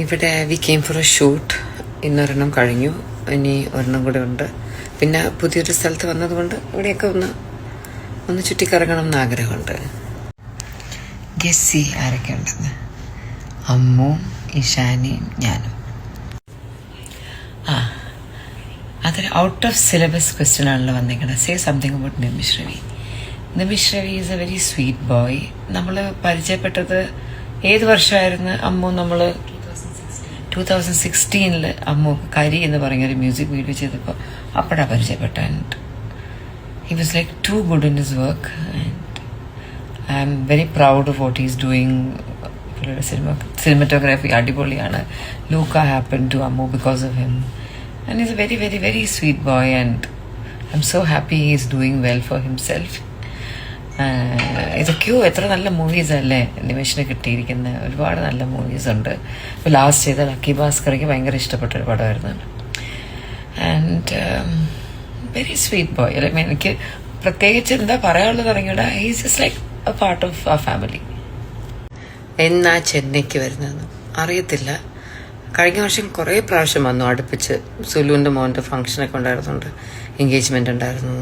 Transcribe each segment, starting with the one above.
ഇവിടെ we came for a shoot ഇന്നൊരെണ്ണം കഴിഞ്ഞു. ഇനി ഒരെണ്ണം കൂടെ ഉണ്ട്. പിന്നെ പുതിയൊരു സ്ഥലത്ത് വന്നതുകൊണ്ട് ഇവിടെയൊക്കെ ഒന്ന് ഒന്ന് ചുറ്റിക്കറങ്ങണം എന്ന് ആഗ്രഹമുണ്ട്. ഗസ്സി ആരൊക്കെ ഉണ്ടെന്ന് അമ്മു ഇഷാനിയും ഞാനും. ആ അതൊരു ഔട്ട് ഓഫ് സിലബസ് ക്വസ്റ്റ്യൻ ആണല്ലോ വന്നിരിക്കുന്നത് say something about Nimish Ravi Nimish Ravi is a very sweet boy നമ്മൾ പരിചയപ്പെട്ടത് ഏത് വർഷമായിരുന്നു? അമ്മു നമ്മൾ ടൂ തൗസൻഡ് സിക്സ്റ്റീനിൽ അമ്മു കരി എന്ന് പറഞ്ഞ ഒരു മ്യൂസിക് വീഡിയോ ചെയ്തപ്പോൾ അപ്പോഴാണ് പരിചയപ്പെട്ട and he was like to good in his work and I am very proud of what is doing cinema cinematography അടിപൊളിയാണ്. Luca happen to Ammu because of him and is a very very very sweet boy and I am so happy he is doing well for himself ഇതൊക്കെയോ എത്ര നല്ല movies അല്ലേ? നിമിഷിന് കിട്ടിയിരിക്കുന്ന ഒരുപാട് നല്ല movies ഉണ്ട്. ഇപ്പോൾ last ചെയ്ത ലക്കി ഭാസ്കറിക്ക് ഭയങ്കര ഇഷ്ടപ്പെട്ട ഒരു പടമായിരുന്നു ആൻഡ് വെരി സ്വീറ്റ് ബോയ് അല്ലെ എനിക്ക് പ്രത്യേകിച്ച് എന്താ പറയാനുള്ളത് ഇറങ്ങിയുടെ he's is like a part of a family എന്നാ ചെന്നൈക്ക് വരുന്നതെന്ന്? അറിയത്തില്ല. കഴിഞ്ഞ വർഷം കുറേ പ്രാവശ്യം വന്നു അടുപ്പിച്ച് സുലുവിന്റെ മോന്റെ ഫംഗ്ഷനൊക്കെ ഉണ്ടായിരുന്നുണ്ട്. എൻഗേജ്മെന്റ് ഉണ്ടായിരുന്നു.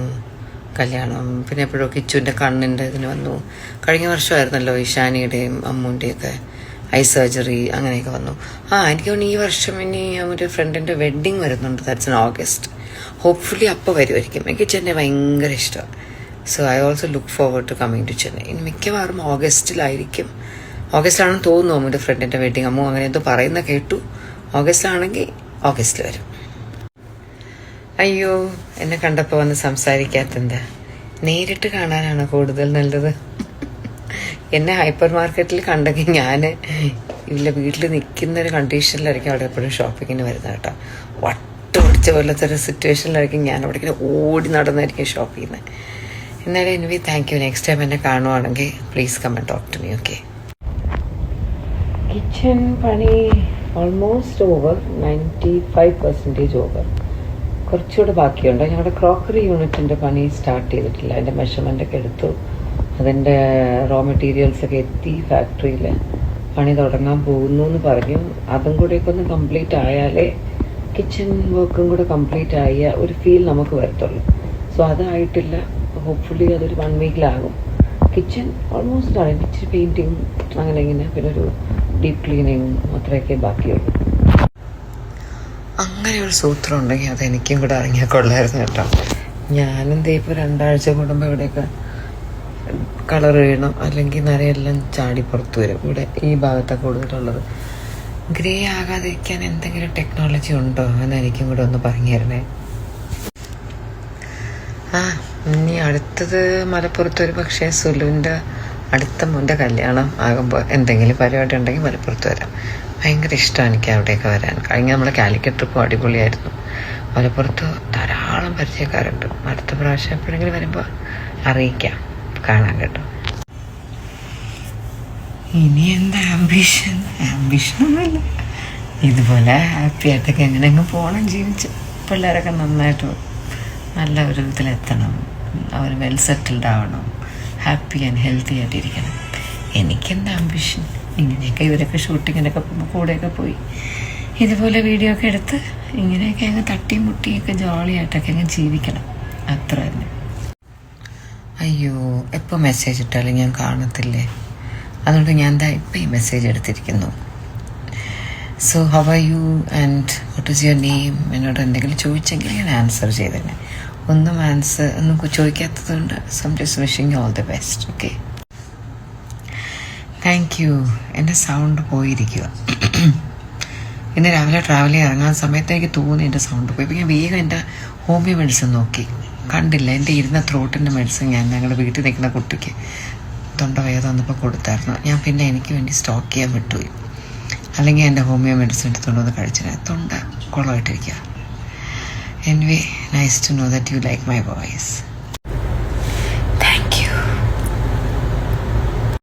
കല്യാണം. പിന്നെ എപ്പോഴും കിച്ചുവിന്റെ കണ്ണിന്റെ ഇതിന് വന്നു. കഴിഞ്ഞ വർഷമായിരുന്നല്ലോ ഇഷാനിയുടെയും അമ്മൂന്റെയൊക്കെ ഐ സർജറി അങ്ങനെയൊക്കെ വന്നു. ആ എനിക്ക് തോന്നുന്നു ഈ വർഷം ഇനി ഒരു ഫ്രണ്ടിന്റെ വെഡ്ഡിങ് വരുന്നുണ്ട്. ദാറ്റ്സ് ഇൻ ഓഗസ്റ്റ് ഹോപ്പ്ഫുള്ളി അപ്പോൾ വരുമായിരിക്കും എനിക്ക് ചെന്നൈ ഭയങ്കര ഇഷ്ടമാണ് so I also look forward to coming to Chennai. ഇനി മിക്കവാറും ഓഗസ്റ്റിലായിരിക്കും ഓഗസ്റ്റിലാണെന്ന് തോന്നുന്നു അമ്മൂന്റെ ഫ്രണ്ടിന്റെ വെഡ്ഡിങ് അമ്മു അങ്ങനെ എന്തോ പറയുന്ന കേട്ടു. ഓഗസ്റ്റിലാണെങ്കിൽ ഓഗസ്റ്റിൽ വരും. അയ്യോ എന്നെ കണ്ടപ്പോൾ വന്ന് സംസാരിക്കാത്തെന്താ? നേരിട്ട് കാണാനാണ് കൂടുതൽ നല്ലത്? എന്നെ ഹൈപ്പർ മാർക്കറ്റിൽ കണ്ടെങ്കിൽ ഞാൻ ഇല്ല വീട്ടിൽ നിൽക്കുന്ന ഒരു കണ്ടീഷനിലായിരിക്കും അവിടെ എപ്പോഴും ഷോപ്പിങ്ങിന് വരുന്നത് കേട്ടോ. വട്ട് പിടിച്ച പോലത്തെ ഒരു സിറ്റുവേഷനിലായിരിക്കും ഞാൻ അവിടെ ഇങ്ങനെ ഓടി നടന്നായിരിക്കും ഷോപ്പ് എന്നാലും anyway thank you next time എന്നെ കാണുവാണെങ്കിൽ please come talk to me okay kitchen പണി almost over ninety five percentage over കുറച്ചുകൂടെ ബാക്കിയുണ്ട്. ഞങ്ങളുടെ ക്രോക്കറി യൂണിറ്റിന്റെ പണി സ്റ്റാർട്ട് ചെയ്തിട്ടില്ല. അതിന്റെ മെഷർമെന്റ് ഒക്കെ എടുത്തു. അതിന്റെ റോ മെറ്റീരിയൽസ് ഒക്കെ എത്തി ഫാക്ടറിയിൽ പണി തുടങ്ങാൻ പോകുന്നു എന്ന് പറഞ്ഞു. അതും കൂടെയൊക്കെ ഒന്ന് കംപ്ലീറ്റ് ആയാലേ കിച്ചൺ വർക്കും കൂടെ കംപ്ലീറ്റ് ആയ ഒരു ഫീൽ നമുക്ക് വരത്തുള്ളൂ. സോ അതായിട്ടില്ല. ഹോപ്പ്ഫുള്ളി അതൊരു വൺ വീക്കിലാകും കിച്ചൺ ഓൾമോസ്റ്റ് ആണ് ഇച്ചിരി പെയിന്റിങ് അങ്ങനെ ഇങ്ങനെ. പിന്നെ ഒരു ഡീപ് ക്ലീനിങ് അത്രയൊക്കെ ബാക്കിയുള്ളൂ. അങ്ങനെ ഒരു സൂത്രം ഉണ്ടെങ്കിൽ അത് എനിക്കും കൂടെ ഇറങ്ങിയാൽ കൊള്ളായിരുന്നു കേട്ടോ. ഞാനും ഇപ്പോൾ രണ്ടാഴ്ച കൂടുമ്പോൾ ഇവിടെയൊക്കെ കളർ വീണം. അല്ലെങ്കിൽ നരയെല്ലാം ചാടി പുറത്ത് വരും. ഇവിടെ ഈ ഭാഗത്താണ് കൂടുതലുള്ളത്. ഗ്രേ ആകാതിരിക്കാൻ എന്തെങ്കിലും ടെക്നോളജി ഉണ്ടോ എന്ന് എനിക്കും കൂടെ ഒന്ന് പറഞ്ഞു തരണേ. ആ ഇനി അടുത്തത് മലപ്പുറത്ത് ഒരു പക്ഷേ സുലുവിന്റെ അടുത്ത മോന്റെ കല്യാണം ആകുമ്പോൾ എന്തെങ്കിലും പരിപാടി ഉണ്ടെങ്കിൽ മലപ്പുറത്ത് വരാം. ഭയങ്കര ഇഷ്ടമാണ് എനിക്ക് അവിടെയൊക്കെ വരാൻ. കഴിഞ്ഞ നമ്മുടെ കാലിക്കറ്റ് ട്രിപ്പ് അടിപൊളിയായിരുന്നു. മലപ്പുറത്ത് ധാരാളം പരിചയക്കാരുണ്ട്. അടുത്ത പ്രാവശ്യം എപ്പോഴെങ്കിലും വരുമ്പോൾ അറിയിക്കാം. കാണാൻ കേട്ടോ. ഇനി എന്താ ആംബിഷൻ ആംബിഷനൊന്നുമില്ല ഇതുപോലെ ഹാപ്പി ആയിട്ടൊക്കെ എങ്ങനെ എങ്ങനെയെങ്കിലും പോകണം ജീവിച്ച്. പിള്ളേരൊക്കെ നന്നായിട്ട് നല്ല ഒരു ഇതിലെത്തണം. അവർ വെൽ സെറ്റിൽഡ് ആവണം. ഹാപ്പി ആൻഡ് ഹെൽത്തി ആയിട്ടിരിക്കണം. എനിക്കെന്താ ആംബിഷൻ ഇങ്ങനെയൊക്കെ ഇവരൊക്കെ ഷൂട്ടിങ്ങിനൊക്കെ കൂടെയൊക്കെ പോയി. ഇതുപോലെ വീഡിയോ ഒക്കെ എടുത്ത് ഇങ്ങനെയൊക്കെ അങ്ങ് തട്ടിയും മുട്ടിയൊക്കെ ജോളിയായിട്ടൊക്കെ അങ്ങ് ജീവിക്കണം. അത്ര തന്നെ. അയ്യോ എപ്പോൾ മെസ്സേജ് ഇട്ടാലും ഞാൻ കാണത്തില്ലേ? അതുകൊണ്ട് ഞാൻ എന്താ ഇപ്പം ഈ message എടുത്തിരിക്കുന്നു. So how are you and what is your name എന്നോട് എന്തെങ്കിലും ചോദിച്ചെങ്കിൽ ഞാൻ ആൻസർ ചെയ്തേനെ. ഒന്നും ആൻസർ ഒന്നും ചോദിക്കാത്തത് കൊണ്ട് some just wishing all the best okay thank you എന്റെ സൗണ്ട് പോയിരിക്കുക. ഇന്ന് രാവിലെ ട്രാവൽ ചെയ്ത് ഇറങ്ങാൻ സമയത്ത് എനിക്ക് തോന്നി എന്റെ സൗണ്ട് പോയി. ഞാൻ വേഗം എന്റെ ഹോമിയോ മെഡിസിൻ നോക്കി. കണ്ടില്ല എന്റെ ഇരുന്ന ത്രോട്ടിന്റെ മെഡിസിൻ ഞാൻ ഞങ്ങളുടെ വീട്ടിൽ നിൽക്കുന്ന കുട്ടിക്ക് തൊണ്ടവേദന വന്നപ്പോൾ കൊടുത്തായിരുന്നു. ഞാൻ പിന്നെ എനിക്ക് വേണ്ടി സ്റ്റോക്ക് ചെയ്യാൻ വിട്ടുപോയി. അല്ലെങ്കിൽ എന്റെ ഹോമിയോ മെഡിസിൻ എടുത്തുകൊണ്ട് വന്ന് കഴിച്ചിട്ട് തൊണ്ട കുളമായിട്ടിരിക്കുക. Anyway nice to know that you like my voice